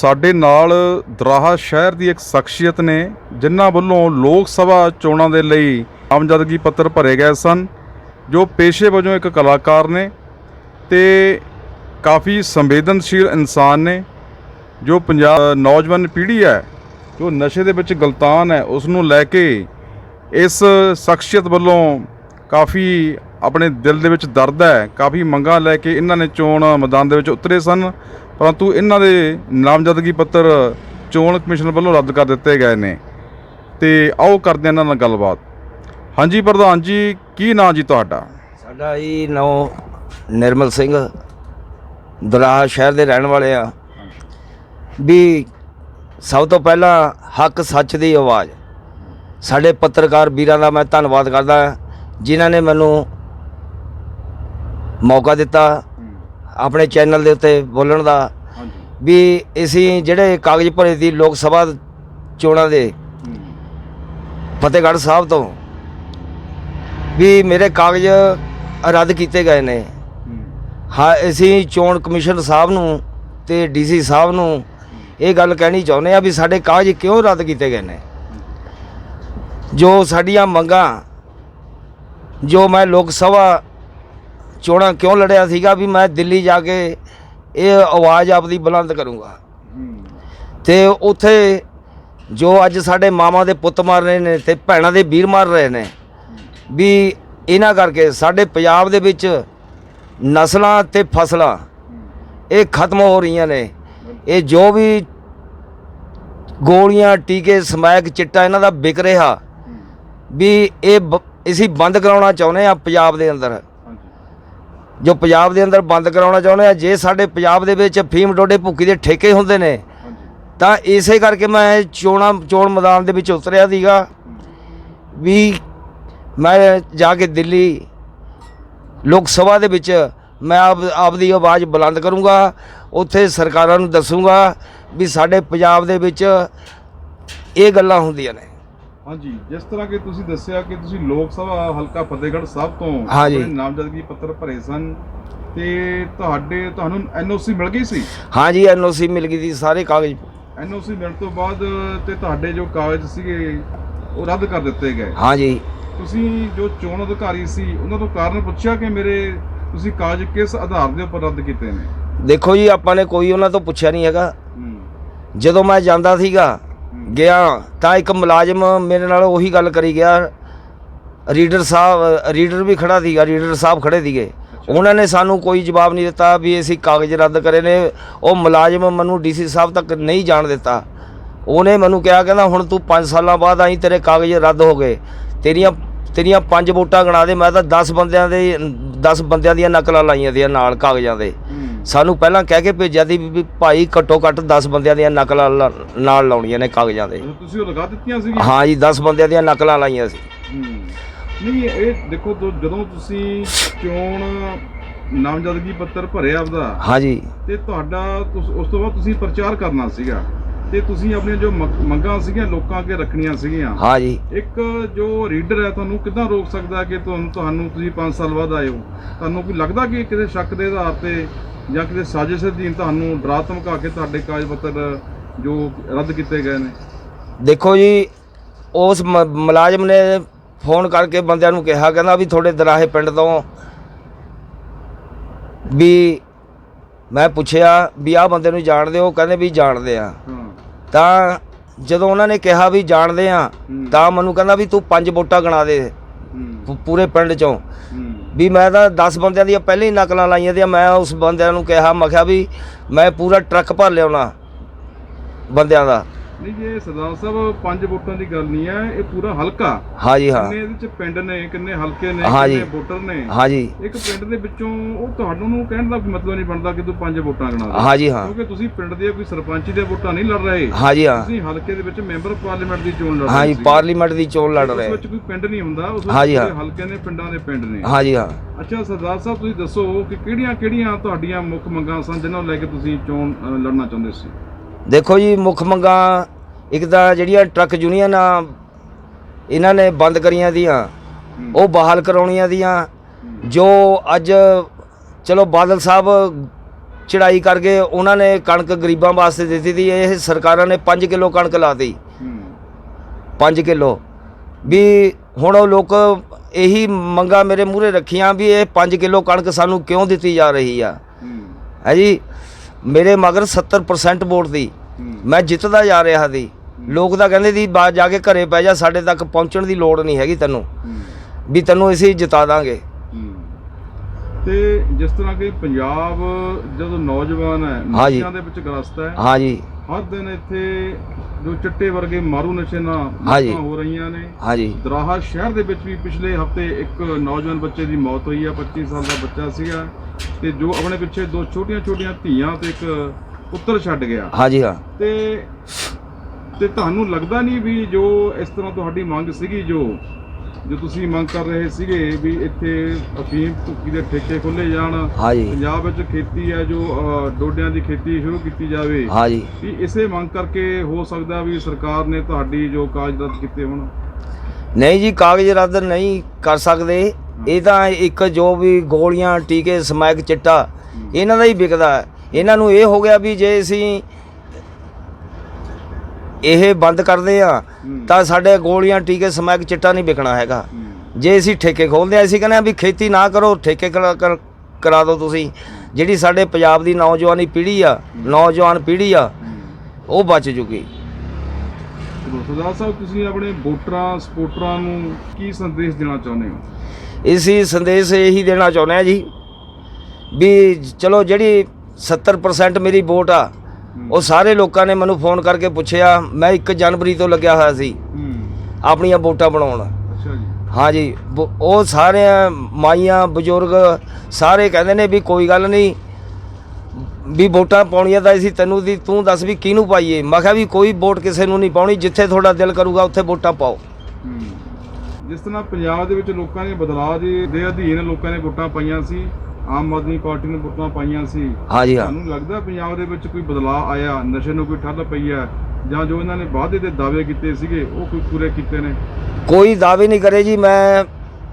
ਸਾਡੇ ਨਾਲ ਦਰਾਹਾ ਸ਼ਹਿਰ ਦੀ ਇੱਕ ਸ਼ਖਸੀਅਤ ਨੇ, ਜਿਨ੍ਹਾਂ ਵੱਲੋਂ ਲੋਕ ਸਭਾ ਚੋਣਾਂ ਦੇ ਲਈ ਆਮਜ਼ਦਗੀ ਪੱਤਰ ਭਰੇ ਗਏ ਸਨ, ਜੋ ਪੇਸ਼ੇ ਵਜੋਂ ਇੱਕ ਕਲਾਕਾਰ ਨੇ ਤੇ ਕਾਫੀ ਸੰਵੇਦਨਸ਼ੀਲ ਇਨਸਾਨ ਨੇ, ਜੋ ਪੰਜਾਬ ਨੌਜਵਾਨ ਪੀੜ੍ਹੀ ਹੈ, ਜੋ ਨਸ਼ੇ ਦੇ ਵਿੱਚ ਗਲਤਾਨ ਹੈ ਉਸ ਨੂੰ ਲੈ ਕੇ ਇਸ ਸ਼ਖਸੀਅਤ ਵੱਲੋਂ ਕਾਫੀ ਆਪਣੇ ਦਿਲ ਦੇ ਵਿੱਚ ਦਰਦ ਹੈ, ਕਾਫੀ ਮੰਗਾਂ ਲੈ ਕੇ ਇਹਨਾਂ ਨੇ ਚੋਣ ਮੈਦਾਨ ਦੇ ਵਿੱਚ ਉਤਰੇ ਸਨ ਪਰੰਤੂ ਇਹਨਾਂ ਦੇ ਨਾਮਜ਼ਦਗੀ ਪੱਤਰ ਚੋਣ ਕਮਿਸ਼ਨ ਵੱਲੋਂ ਰੱਦ ਕਰ ਦਿੱਤੇ ਗਏ ਨੇ। ਤੇ ਆਓ ਕਰਦੇ ਇਹਨਾਂ ਨਾਲ ਗੱਲਬਾਤ। ਹਾਂਜੀ ਪ੍ਰਧਾਨ ਜੀ, ਕੀ ਨਾਂ ਜੀ ਤੁਹਾਡਾ? ਸਾਡਾ ਜੀ ਨੌ ਨਿਰਮਲ ਸਿੰਘ। ਦਰਾਹਾ ਸ਼ਹਿਰ ਦੇ ਰਹਿਣ ਵਾਲੇ ਆ। ਵੀ ਸਭ ਤੋਂ ਪਹਿਲਾਂ ਹੱਕ ਸੱਚ ਦੀ ਆਵਾਜ਼। ਸਾਡੇ ਪੱਤਰਕਾਰ ਵੀਰਾਂ ਦਾ ਮੈਂ ਧੰਨਵਾਦ ਕਰਦਾ ਜਿਨ੍ਹਾਂ ਨੇ ਮੈਨੂੰ ਮੌਕਾ ਦਿੱਤਾ। ਆਪਣੇ ਚੈਨਲ ਦੇ ਉੱਤੇ ਬੋਲਣ ਦਾ ਵੀ ਅਸੀਂ ਜਿਹੜੇ ਕਾਗਜ਼ ਭਰੇ ਸੀ ਲੋਕ ਸਭਾ ਚੋਣਾਂ ਦੇ ਫਤਿਹਗੜ੍ਹ ਸਾਹਿਬ ਤੋਂ ਵੀ ਮੇਰੇ ਕਾਗਜ਼ ਰੱਦ ਕੀਤੇ ਗਏ ਨੇ। ਹਾਂ। ਅਸੀਂ ਚੋਣ ਕਮਿਸ਼ਨ ਸਾਹਿਬ ਨੂੰ ਤੇ ਡੀਸੀ ਸਾਹਿਬ ਨੂੰ ਇਹ ਗੱਲ ਕਹਿਣੀ ਚਾਹੁੰਦੇ ਆ ਵੀ ਸਾਡੇ ਕਾਗਜ਼ ਕਿਉਂ ਰੱਦ ਕੀਤੇ ਗਏ ਨੇ? ਜੋ ਸਾਡੀਆਂ ਮੰਗਾਂ ਜੋ ਮੈਂ ਲੋਕ ਸਭਾ ਚੋਣਾਂ ਕਿਉਂ ਲੜਿਆ ਸੀਗਾ ਵੀ ਮੈਂ ਦਿੱਲੀ ਜਾ ਕੇ ਇਹ ਆਵਾਜ਼ ਆਪਦੀ ਬੁਲੰਦ ਕਰੂੰਗਾ। ਤੇ ਉੱਥੇ ਜੋ ਅੱਜ ਸਾਡੇ ਮਾਮਾ ਦੇ ਪੁੱਤ ਮਰ ਰਹੇ ਨੇ ਤੇ ਭੈਣਾਂ ਦੇ ਵੀਰ ਮਰ ਰਹੇ ਨੇ, ਵੀ ਇਹਨਾਂ ਕਰਕੇ ਸਾਡੇ ਪੰਜਾਬ ਦੇ ਵਿੱਚ ਨਸਲਾਂ ਤੇ ਫਸਲਾਂ ਇਹ ਖਤਮ ਹੋ ਰਹੀਆਂ ਨੇ। ਇਹ ਜੋ ਵੀ ਗੋਲੀਆਂ, ਟੀਕੇ, ਸਮੈਕ, ਚਿੱਟਾ ਇਹਨਾਂ ਦਾ ਵਿਕ ਰਿਹਾ, ਵੀ ਇਹ ਬ- ਅਸੀਂ ਬੰਦ ਕਰਾਉਣਾ ਚਾਹੁੰਦੇ ਆ ਪੰਜਾਬ ਦੇ ਅੰਦਰ। ਜੋ ਪੰਜਾਬ ਦੇ ਅੰਦਰ ਬੰਦ ਕਰਾਉਣਾ ਚਾਹੁੰਦੇ ਆ, ਜੇ ਸਾਡੇ ਪੰਜਾਬ ਦੇ ਵਿੱਚ ਫੀਮ ਡੋਡੇ ਭੁੱਕੀ ਦੇ ਠੇਕੇ ਹੁੰਦੇ ਨੇ, ਤਾਂ ਇਸੇ ਕਰਕੇ ਮੈਂ ਚੋਣਾਂ, ਚੋਣ ਮੈਦਾਨ ਦੇ ਵਿੱਚ ਉਤਰਿਆ ਸੀਗਾ। ਵੀ ਮੈਂ ਜਾ ਕੇ ਦਿੱਲੀ ਲੋਕ ਸਭਾ ਦੇ ਵਿੱਚ ਮੈਂ ਆਪ, ਆਪਦੀ ਆਵਾਜ਼ ਬੁਲੰਦ ਕਰੂੰਗਾ, ਉੱਥੇ ਸਰਕਾਰਾਂ ਨੂੰ ਦੱਸੂੰਗਾ ਵੀ ਸਾਡੇ ਪੰਜਾਬ ਦੇ ਵਿੱਚ ਇਹ ਗੱਲਾਂ ਹੁੰਦੀਆਂ ਨੇ। ਹਾਂਜੀ ਜਿਸ ਤਰ੍ਹਾਂ ਕਿ ਤੁਸੀਂ ਦੱਸਿਆ ਕਿ ਤੁਸੀਂ ਲੋਕ ਸਭਾ ਹਲਕਾ ਫਤਿਹਗੜ੍ਹ ਸਾਹਿਬ ਤੋਂ। ਆਪਣੇ ਨਾਮਜ਼ਦਗੀ ਪੱਤਰ ਭਰੇ ਸਨ ਤੇ ਤੁਹਾਡੇ ਤੁਹਾਨੂੰ ਐਨਓਸੀ ਮਿਲ ਗਈ ਸੀ? ਹਾਂਜੀ ਐਨਓਸੀ ਮਿਲ ਗਈ ਸੀ ਸਾਰੇ ਕਾਗਜ਼। ਐਨਓਸੀ ਮਿਲਣ ਤੋਂ ਬਾਅਦ ਤੇ ਤੁਹਾਡੇ ਜੋ ਕਾਗਜ਼ ਸੀਗੇ ਉਹ ਰੱਦ ਕਰ ਦਿੱਤੇ ਗਏ। ਹਾਂਜੀ। ਤੁਸੀਂ ਜੋ ਚੋਣ ਅਧਿਕਾਰੀ ਸੀ ਉਹਨਾਂ ਤੋਂ ਕਾਰਨ ਪੁੱਛਿਆ ਕਿ ਮੇਰੇ ਤੁਸੀਂ ਕਾਗਜ਼ ਕਿਸ ਆਧਾਰ ਦੇ ਉੱਪਰ ਰੱਦ ਕੀਤੇ ਨੇ? ਦੇਖੋ ਜੀ ਆਪਾਂ ਨੇ ਕੋਈ ਉਹਨਾਂ ਤੋਂ ਪੁੱਛਿਆ ਨਹੀਂ ਹੈਗਾ। ਜਦੋਂ ਮੈਂ ਜਾਂਦਾ ਸੀਗਾ ਗਿਆ ਤਾਂ ਇੱਕ ਮੁਲਾਜ਼ਮ ਮੇਰੇ ਨਾਲ ਉਹੀ ਗੱਲ ਕਰੀ ਗਿਆ। ਰੀਡਰ ਸਾਹਿਬ ਰੀਡਰ ਵੀ ਖੜਾ ਸੀਗਾ ਰੀਡਰ ਸਾਹਿਬ ਖੜੇ ਸੀਗੇ। ਉਹਨਾਂ ਨੇ ਸਾਨੂੰ ਕੋਈ ਜਵਾਬ ਨਹੀਂ ਦਿੱਤਾ ਵੀ ਅਸੀਂ ਕਾਗਜ਼ ਰੱਦ ਕਰੇ ਨੇ। ਉਹ ਮੁਲਾਜ਼ਮ ਮੈਨੂੰ ਡੀਸੀ ਸਾਹਿਬ ਤੱਕ ਨਹੀਂ ਜਾਣ ਦਿੱਤਾ। ਉਹਨੇ ਮੈਨੂੰ ਕਿਹਾ ਕਹਿੰਦਾ ਹੁਣ ਤੂੰ 5 ਸਾਲਾਂ ਬਾਅਦ ਆਈ ਤੇਰੇ ਕਾਗਜ਼ ਰੱਦ ਹੋ ਗਏ। ਤੇਰੀਆਂ ਤੇਰੀਆਂ ਪੰਜ ਵੋਟਾਂ ਗਣਾ ਦੇ ਮੈਂ ਤਾਂ 10 ਬੰਦਿਆਂ ਦੇ 10 ਬੰਦਿਆਂ ਦੀਆਂ ਨਕਲਾਂ ਲਾਈਆਂ ਦੀਆਂ ਨਾਲ ਕਾਗਜ਼ਾਂ ਦੇ। ਸਾਨੂੰ ਪਹਿਲਾਂ ਕਹਿ ਕੇ ਭੇਜਿਆ ਸੀ ਵੀ ਭਾਈ ਘੱਟੋ ਘੱਟ 10 ਬੰਦਿਆਂ ਦੀਆਂ ਨਕਲਾਂ ਲਾ- ਨਾਲ ਲਾਉਣੀਆਂ ਨੇ ਕਾਗਜ਼ਾਂ ਦੇ। ਤੁਸੀਂ ਉਹ ਲਗਾ ਦਿੱਤੀਆਂ ਸੀ ਹਾਂ ਜੀ 10 ਬੰਦਿਆਂ ਦੀਆਂ ਨਕਲਾਂ ਲਾਈਆਂ ਸੀ। ਨਹੀਂ ਇਹ ਦੇਖੋ ਜੋ- ਜਦੋਂ ਤੁਸੀਂ ਚੋਣ ਨਾਮਜ਼ਦਗੀ ਪੱਤਰ ਭਰਿਆ ਆਪਦਾ ਹਾਂ ਜੀ। ਤੇ ਤੁਹਾਡਾ ਤੁਸ- ਉਸ ਤੋਂ ਬਾਅਦ ਤੁਸੀਂ ਪ੍ਰਚਾਰ ਕਰਨਾ ਸੀਗਾ। ਤੇ ਤੁਸੀਂ ਆਪਣੀਆਂ ਜੋ ਮੰਗ- ਸੀਗੀਆਂ ਲੋਕਾਂ ਅੱਗੇ ਰੱਖਣੀਆਂ ਸੀਗੀਆਂ। ਹਾਂ ਜੀ। ਇੱਕ ਜੋ ਰੀਡਰ ਹੈ ਤੁਹਾਨੂੰ ਕਿੱਦਾਂ ਰੋਕ ਸਕਦਾ ਕਿ ਤੁਹਾਨੂੰ ਤੁਹਾਨੂੰ ਤੁਸੀਂ 5 ਸਾਲ ਬਾਅਦ ਆਏ ਹੋ? ਤੁਹਾਨੂੰ ਕੋਈ ਲੱਗਦਾ ਕਿ ਕਿਸੇ ਸ਼ੱਕ ਦੇ ਆਧਾਰ ਤੇ ਜਾਂ ਕਿਸੇ ਸਾਜ਼ਿਸ਼ ਅਧੀਨ ਤੁਹਾਨੂੰ ਡਰਾ ਧਮਕਾ ਕੇ ਤੁਹਾਡੇ ਕਾਗਜ਼ ਪੱਤਰ ਜੋ ਰੱਦ ਕੀਤੇ ਗਏ ਨੇ? ਦੇਖੋ ਜੀ ਉਸ ਮੁਲਾਜ਼ਮ ਨੇ ਫੋਨ ਕਰਕੇ ਬੰਦਿਆਂ ਨੂੰ ਕਿਹਾ ਕਹਿੰਦਾ ਵੀ ਤੁਹਾਡੇ ਦਰਾਹੇ ਪਿੰਡ ਤੋਂ ਵੀ ਮੈਂ ਪੁੱਛਿਆ ਵੀ ਆਹ ਬੰਦੇ ਨੂੰ ਜਾਣਦੇ ਹੋ? ਕਹਿੰਦੇ ਵੀ ਜਾਣਦੇ ਆ। ਤਾਂ ਜਦੋਂ ਉਹਨਾਂ ਨੇ ਕਿਹਾ ਵੀ ਜਾਣਦੇ ਆ। ਤਾਂ ਮੈਨੂੰ ਕਹਿੰਦਾ ਵੀ ਤੂੰ ਪੰਜ ਵੋਟਾਂ ਗਣਾ ਦੇ। ਪੂਰੇ ਪਿੰਡ ਚੋਂ। ਵੀ ਮੈਂ ਤਾਂ 10 ਬੰਦਿਆਂ ਦੀਆਂ ਪਹਿਲਾਂ ਹੀ ਨਕਲਾਂ ਲਾਈਆਂ ਤੇ ਮੈਂ ਉਸ ਬੰਦਿਆਂ ਨੂੰ ਕਿਹਾ ਮੈਂ ਕਿਹਾ ਵੀ ਮੈਂ ਪੂਰਾ ਟਰੱਕ ਭਰ ਲਿਆਉਣਾ ਬੰਦਿਆਂ ਦਾ। ਨਹੀਂ ਜੀ ਸਰਦਾਰ ਸਾਹਿਬ ਪੰਜ ਵੋਟਾਂ ਦੀ ਗੱਲ ਨਹੀਂ ਹੈ ਇਹ ਪੂਰਾ ਹਲਕਾ। ਹਾਂ ਜੀ ਹਾਂ। ਕਿੰਨੇ ਇਹਦੇ ਚ ਪਿੰਡ ਨੇ ਕਿੰਨੇ ਹਲਕੇ ਨੇ ਹਾਂ ਜੀ। ਕਿੰਨੇ ਵੋਟਰ ਨੇ? ਹਾਂ ਜੀ ਇੱਕ ਪਿੰਡ ਦੇ ਵਿੱਚੋਂ ਉਹ ਤੁਹਾਨੂੰ ਨੂੰ ਕਹਿਣ ਦਾ ਕੋਈ ਮਤਲਬ ਨਹੀਂ ਬਣਦਾ ਕਿ ਤੂੰ ਪੰਜ ਵੋਟਾਂ ਗਣਾ ਦੇ। ਹਾਂ ਜੀ ਹਾਂ। ਕਿਉਂਕਿ ਤੁਸੀਂ ਪਿੰਡ ਦੇ ਕੋਈ ਸਰਪੰਚ ਦੀਆਂ ਵੋਟਾਂ ਨਹੀਂ ਲੜ ਰਹੇ। ਹਾਂ। ਤੁਸੀਂ ਹਲਕੇ ਦੇ ਵਿੱਚ ਮੈਂਬਰ ਪਾਰਲੀਮੈਂਟ ਦੀ ਚੋਣ ਲੜ ਰਹੇ ਹਾਂ ਜੀ ਸੀ। ਪਾਰਲੀਮੈਂਟ ਦੀ ਚੋਣ ਲੜ ਉਸ ਰਹੇ। ਵਿੱਚ ਕੋਈ ਪਿੰਡ ਨਹੀਂ ਹੁੰਦਾ ਉਸ ਵਿੱਚ। ਹਲਕੇ ਨੇ ਪਿੰਡਾਂ ਦੇ ਪਿੰਡ ਨੇ। ਹਾਂ। ਅੱਛਾ ਸਰਦਾਰ ਸਾਹਿਬ ਤੁਸੀਂ ਦੱਸੋ ਕਿ ਕਿਹੜੀਆਂ ਕਿਹੜੀਆਂ ਤੁਹਾਡੀਆਂ ਮੁੱਖ ਮੰਗਾਂ ਸਨ ਜਿਨ੍ਹਾਂ ਨੂੰ ਲੈ ਕੇ ਤੁਸੀਂ ਚੋਣ ਲੜਨਾ ਚਾਹੁੰਦੇ ਸੀ? ਦੇਖੋ ਜੀ ਮੁੱਖ ਮੰਗਾਂ ਇੱਕ ਤਾਂ ਜਿਹੜੀਆਂ ਟਰੱਕ ਯੂਨੀਅਨ ਆ ਇਹਨਾਂ ਨੇ ਬੰਦ ਕਰੀਆਂ ਦੀਆਂ ਉਹ ਬਹਾਲ ਕਰਾਉਣੀਆਂ ਦੀਆਂ ਜੋ ਅੱਜ ਚਲੋ ਬਾਦਲ ਸਾਹਿਬ ਚੜਾਈ ਕਰਕੇ ਉਹਨਾਂ ਨੇ ਕਣਕ ਗਰੀਬਾਂ ਵਾਸਤੇ ਦਿੱਤੀ ਸੀ ਇਹ ਸਰਕਾਰਾਂ ਨੇ 5 ਕਿਲੋ ਕਣਕ ਲਾਤੀ ਹੂੰ। 5 ਕਿਲੋ। ਵੀ ਹੁਣ ਉਹ ਲੋਕ ਇਹੀ ਮੰਗਾ ਮੇਰੇ ਮੂਹਰੇ ਰੱਖੀਆਂ ਵੀ ਇਹ 5 ਕਿਲੋ ਕਣਕ ਸਾਨੂੰ ਕਿਉਂ ਦਿੱਤੀ ਜਾ ਰਹੀ ਆ? ਹੈ ਜੀ? ਮੇਰੇ ਮਗਰ 70% ਵੋਟ ਦੀ। ਮੈਂ ਜਿੱਤਦਾ ਜਾ ਰਿਹਾ ਸੀ। ਲੋਕ ਤਾਂ ਕਹਿੰਦੇ ਸੀ ਬਾਹਰ ਜਾ ਕੇ ਘਰੇ ਪੈ ਜਾ ਸਾਡੇ ਤੱਕ ਪਹੁੰਚਣ ਦੀ ਲੋੜ ਨਹੀਂ ਹੈਗੀ ਤੈਨੂੰ। ਵੀ ਤੈਨੂੰ ਅਸੀਂ ਜਿਤਾ ਦਾਂਗੇ। ਤੇ ਜਿਸ ਤਰ੍ਹਾਂ ਕਿ ਪੰਜਾਬ ਜਦੋਂ ਨੌਜਵਾਨ ਹੈ ਹਾਂਜੀ। ਨਸ਼ਿਆਂ ਦੇ ਵਿੱਚ ਗ੍ਰਸਤ ਹੈ ਹਾਂ ਜੀ। ਹਰ ਦਿਨ ਇੱਥੇ ਜੋ ਚਿੱਟੇ ਵਰਗੇ ਮਾਰੂ ਨਸ਼ੇ ਨਾਲ ਹਾਂਜੀ। ਹੋ ਰਹੀਆਂ ਨੇ। ਹਾਂ ਜੀ। ਦਰਾਹਾ ਸ਼ਹਿਰ ਦੇ ਵਿੱਚ ਵੀ ਪਿਛਲੇ ਹਫ਼ਤੇ ਇੱਕ ਨੌਜਵਾਨ ਬੱਚੇ ਦੀ ਮੌਤ ਹੋਈ ਆ 25 ਸਾਲ ਦਾ ਬੱਚਾ ਸੀਗਾ। ਤੇ ਜੋ ਆਪਣੇ ਪਿੱਛੇ ਦੋ ਛੋਟੀਆਂ-ਛੋਟੀਆਂ ਧੀਆਂ ਤੇ ਇੱਕ ਪੁੱਤਰ ਛੱਡ ਗਿਆ। ਹਾਂ ਜੀ ਹਾਂ। ਤੇ ਤੇ ਤੁਹਾਨੂੰ ਲੱਗਦਾ ਨਹੀਂ ਵੀ ਜੋ ਇਸ ਤਰ੍ਹਾਂ ਤੁਹਾਡੀ ਮੰਗ ਸੀਗੀ ਜੋ ਜੋ ਤੁਸੀਂ ਮੰਗ ਕਰ ਰਹੇ ਸੀਗੇ ਵੀ ਇੱਥੇ ਅਫੀਮ ਭੁੱਕੀ ਦੇ ਠੇਕੇ ਖੋਲੇ ਜਾਣ ਪੰਜਾਬ ਵਿੱਚ ਖੇਤੀ ਹੈ ਜੋ ਅ, ਡੋਡਿਆਂ ਦੀ ਖੇਤੀ ਸ਼ੁਰੂ ਕੀਤੀ ਜਾਵੇ ਹਾਂ ਜੀ ਵੀ ਇਸੇ ਮੰਗ ਕਰਕੇ ਹੋ ਸਕਦਾ ਵੀ ਸਰਕਾਰ ਨੇ ਤੁਹਾਡੀ ਜੋ ਕਾਗਜ਼ ਰੱਦ ਕੀਤੇ ਹੋਣ? ਨਹੀਂ ਜੀ ਕਾਗਜ਼ ਰੱਦ ਨਹੀਂ ਕਰ ਸਕਦੇ। ਇਹ ਤਾਂ ਇੱਕ ਜੋ ਵੀ ਗੋਲੀਆਂ ਟੀਕੇ ਸਮੈਕ ਚਿੱਟਾ ਇਹਨਾਂ ਦਾ ਹੀ ਵਿਕਦਾ ਹੈ। ਇਹਨਾਂ ਨੂੰ ਇਹ ਹੋ ਗਿਆ ਵੀ ਜੇ ਅਸੀਂ ਇਹ ਬੰਦ ਕਰਦੇ ਆ। ਤਾਂ ਸਾਡੇ ਗੋਲੀਆਂ ਟੀਕੇ ਸਮੈਕ ਚਿੱਟਾ ਨਹੀਂ ਵਿਕਣਾ ਹੈਗਾ। ਜੇ ਅਸੀਂ ਠੇਕੇ ਖੋਲਦੇ ਆ ਅਸੀਂ ਕਹਿੰਦੇ ਆ ਵੀ ਖੇਤੀ ਨਾ ਕਰੋ ਠੇਕੇ ਕਰਾ- ਕਰ- ਕਰਾ ਦਿਓ ਤੁਸੀਂ। ਜਿਹੜੀ ਸਾਡੇ ਪੰਜਾਬ ਦੀ ਨੌਜਵਾਨੀ ਪੀੜ੍ਹੀ ਆ ਨੌਜਵਾਨ ਪੀੜ੍ਹੀ ਆ ਉਹ ਬਚ ਜੂਗੀ। ਸਰਦਾਰ ਸਾਹਿਬ ਤੁਸੀਂ ਆਪਣੇ ਵੋਟਰਾਂ ਸਪੋਰਟਰਾਂ ਨੂੰ ਕੀ ਸੰਦੇਸ਼ ਦੇਣਾ ਚਾਹੁੰਦੇ ਹੋ? ਇਸੀ ਸੰਦੇਸ਼ ਇਹੀ ਦੇਣਾ ਚਾਹੁੰਦੇ ਆ ਜੀ ਵੀ ਚਲੋ ਜਿਹੜੀ 70% ਮੇਰੀ ਵੋਟ ਆ ਉਹ ਸਾਰੇ ਲੋਕਾਂ ਨੇ ਮੈਨੂੰ ਫੋਨ ਕਰਕੇ ਪੁੱਛਿਆ ਮੈਂ 1 ਜਨਵਰੀ ਤੋਂ ਲੱਗਿਆ ਹੋਇਆ ਸੀ ਹੂੰ। ਆਪਣੀਆਂ ਵੋਟਾਂ ਬਣਾਉਣ। ਅੱਛਾ ਜੀ। ਹਾਂ ਜੀ ਉਹ ਸਾਰੇ ਮਾਈਆਂ ਬਜ਼ੁਰਗ ਸਾਰੇ ਕਹਿੰਦੇ ਨੇ ਵੀ ਕੋਈ ਗੱਲ ਨਹੀਂ ਵੀ ਵੋਟਾਂ ਪਾਉਣੀਆਂ ਤਾਂ ਅਸੀਂ ਤੈਨੂੰ ਦੀ ਤੂੰ ਦੱਸ ਵੀ ਕਿਹਨੂੰ ਪਾਈਏ? ਮੈਂ ਕਿਹਾ ਵੀ ਕੋਈ ਵੋਟ ਕਿਸੇ ਨੂੰ ਨਹੀਂ ਪਾਉਣੀ ਜਿੱਥੇ ਤੁਹਾਡਾ ਦਿਲ ਕਰੂਗਾ ਉੱਥੇ ਵੋਟਾਂ ਪਾਓ। ਹੂੰ। ਜਿਸ ਤਰ੍ਹਾਂ ਪੰਜਾਬ ਦੇ ਵਿੱਚ ਲੋਕਾਂ ਨੇ ਬਦਲਾਅ ਦੇ ਦੇ ਅਧੀਨ ਲੋਕਾਂ ਨੇ ਵੋਟਾਂ ਪਾਈਆਂ ਸੀ ਆਮ ਆਦਮੀ ਪਾਰਟੀ ਨੇ ਵੋਟਾਂ ਪਾਈਆਂ ਸੀ। ਹਾਂ ਜੀ ਹਾਂ। ਤੁਹਾਨੂੰ ਲੱਗਦਾ ਪੰਜਾਬ ਦੇ ਵਿੱਚ ਕੋਈ ਬਦਲਾਅ ਆਇਆ ਨਸ਼ੇ ਨੂੰ ਕੋਈ ਠੱਲ ਪਈ ਹੈ ਜਾਂ ਜੋ ਇਹਨਾਂ ਨੇ ਵਾਅਦੇ ਦੇ ਦਾਅਵੇ ਕੀਤੇ ਸੀਗੇ ਉਹ ਕੋਈ ਪੂਰੇ ਕੀਤੇ ਨੇ? ਕੋਈ ਦਾਅਵੇ ਨਹੀਂ ਕਰੇ ਜੀ ਮੈਂ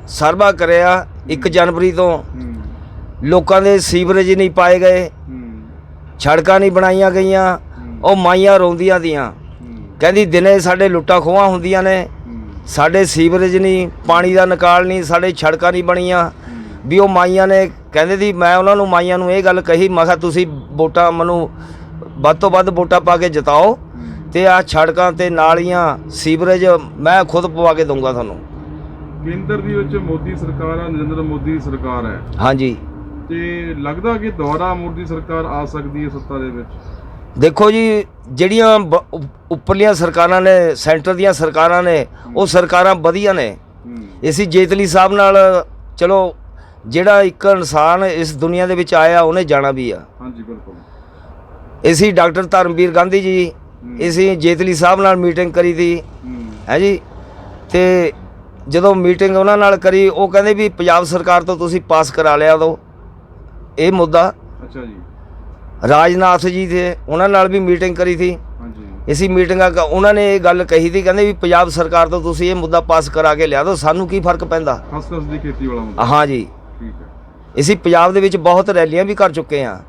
ਸਰਵਾ ਕਰਿਆ 1 ਜਨਵਰੀ ਤੋਂ। ਲੋਕਾਂ ਦੇ ਸੀਵਰੇਜ ਨਹੀਂ ਪਾਏ ਗਏ। ਹੂੰ। ਸੜਕਾਂ ਨਹੀਂ ਬਣਾਈਆਂ ਗਈਆਂ। ਉਹ ਮਾਈਆਂ ਰੋਂਦੀਆਂ ਦੀਆਂ ਕਹਿੰਦੀ ਦਿਨੇ ਸਾਡੇ ਲੁੱਟਾਂ ਖੋਹਾਂ ਹੁੰਦੀਆਂ ਨੇ। ਸਾਡੇ ਸੀਵਰੇਜ ਨਹੀਂ ਪਾਣੀ ਦਾ ਨਿਕਾਲ ਨਹੀਂ ਸਾਡੇ ਸੜਕਾਂ ਨਹੀਂ ਬਣੀਆਂ। ਵੀ ਉਹ ਮਾਈਆਂ ਨੇ ਕਹਿੰਦੇ ਦੀ ਮੈਂ ਉਹਨਾਂ ਨੂੰ ਮਾਈਆਂ ਨੂੰ ਇਹ ਗੱਲ ਕਹੀ ਮੈਂ ਕਿਹਾ ਤੁਸੀਂ ਵੋਟਾਂ ਮੈਨੂੰ ਵੱਧ ਤੋਂ ਵੱਧ ਵੋਟਾਂ ਪਾ ਕੇ ਜਿਤਾਓ ਤੇ ਆ ਸੜਕਾਂ ਤੇ ਨਾਲੀਆਂ ਸੀਵਰੇਜ ਮੈਂ ਖੁਦ ਪਵਾ ਕੇ ਦਊਂਗਾ ਤੁਹਾਨੂੰ। ਕੇਂਦਰ ਦੀ ਵਿੱਚ ਮੋਦੀ ਸਰਕਾਰ ਹੈ ਨਰਿੰਦਰ ਮੋਦੀ ਦੀ ਸਰਕਾਰ ਹੈ। ਹਾਂਜੀ। ਤੇ ਲੱਗਦਾ ਕਿ ਦੁਬਾਰਾ ਮੋਦੀ ਸਰਕਾਰ ਆ ਸਕਦੀ ਹੈ ਸੱਤਾ ਦੇ ਵਿੱਚ? ਦੇਖੋ ਜੀ ਜਿਹੜੀਆਂ ਉੱਪਰਲੀਆਂ ਸਰਕਾਰਾਂ ਨੇ ਸੈਂਟਰ ਦੀਆਂ ਸਰਕਾਰਾਂ ਨੇ ਉਹ ਸਰਕਾਰਾਂ ਵਧੀਆ ਨੇ। ਅਸੀਂ ਜੇਤਲੀ ਸਾਹਿਬ ਨਾਲ ਚਲੋ ਜਿਹੜਾ ਇੱਕ ਇਨਸਾਨ ਇਸ ਦੁਨੀਆ ਦੇ ਵਿੱਚ ਆਇਆ ਉਹਨੇ ਜਾਣਾ ਵੀ ਆ। ਹਾਂਜੀ ਬਿਲਕੁਲ। ਅਸੀਂ ਡਾਕਟਰ ਧਰਮਵੀਰ ਗਾਂਧੀ ਜੀ ਅਸੀਂ ਜੇਤਲੀ ਸਾਹਿਬ ਨਾਲ ਮੀਟਿੰਗ ਕਰੀ ਹੂੰ। ਹੈ ਜੀ? ਤੇ ਜਦੋਂ ਮੀਟਿੰਗ ਉਹਨਾਂ ਨਾਲ ਕਰੀ ਉਹ ਕਹਿੰਦੇ ਵੀ ਪੰਜਾਬ ਸਰਕਾਰ ਤੋਂ ਤੁਸੀਂ ਪਾਸ ਕਰਾ ਲਿਆ ਦੋ। ਇਹ ਮੁੱਦਾ। ਅੱਛਾ ਜੀ। ਰਾਜਨਾਥ ਜੀ ਦੇ ਉਹਨਾਂ ਨਾਲ ਵੀ ਮੀਟਿੰਗ ਕਰੀ ਸੀ। ਹਾਂਜੀ। ਇਸੀ ਮੀਟਿੰਗਾਂ ਕ- ਉਹਨਾਂ ਨੇ ਇਹ ਗੱਲ ਕਹੀ ਸੀ ਕਹਿੰਦੇ ਵੀ ਪੰਜਾਬ ਸਰਕਾਰ ਤੋਂ ਤੁਸੀਂ ਇਹ ਮੁੱਦਾ ਪਾਸ ਕਰਾ ਕੇ ਲਿਆ ਦਿਓ ਸਾਨੂੰ ਕੀ ਫ਼ਰਕ ਪੈਂਦਾ? ਖਸਖਸ ਦੀ ਖੇਤੀ ਵਾਲਾ ਮੁੱਦਾ। ਹਾਂ ਜੀ। ਠੀਕ ਹੈ। ਅਸੀਂ ਪੰਜਾਬ ਦੇ ਵਿੱਚ ਬਹੁਤ ਰੈਲੀਆਂ ਵੀ ਕਰ ਚੁੱਕੇ ਹਾਂ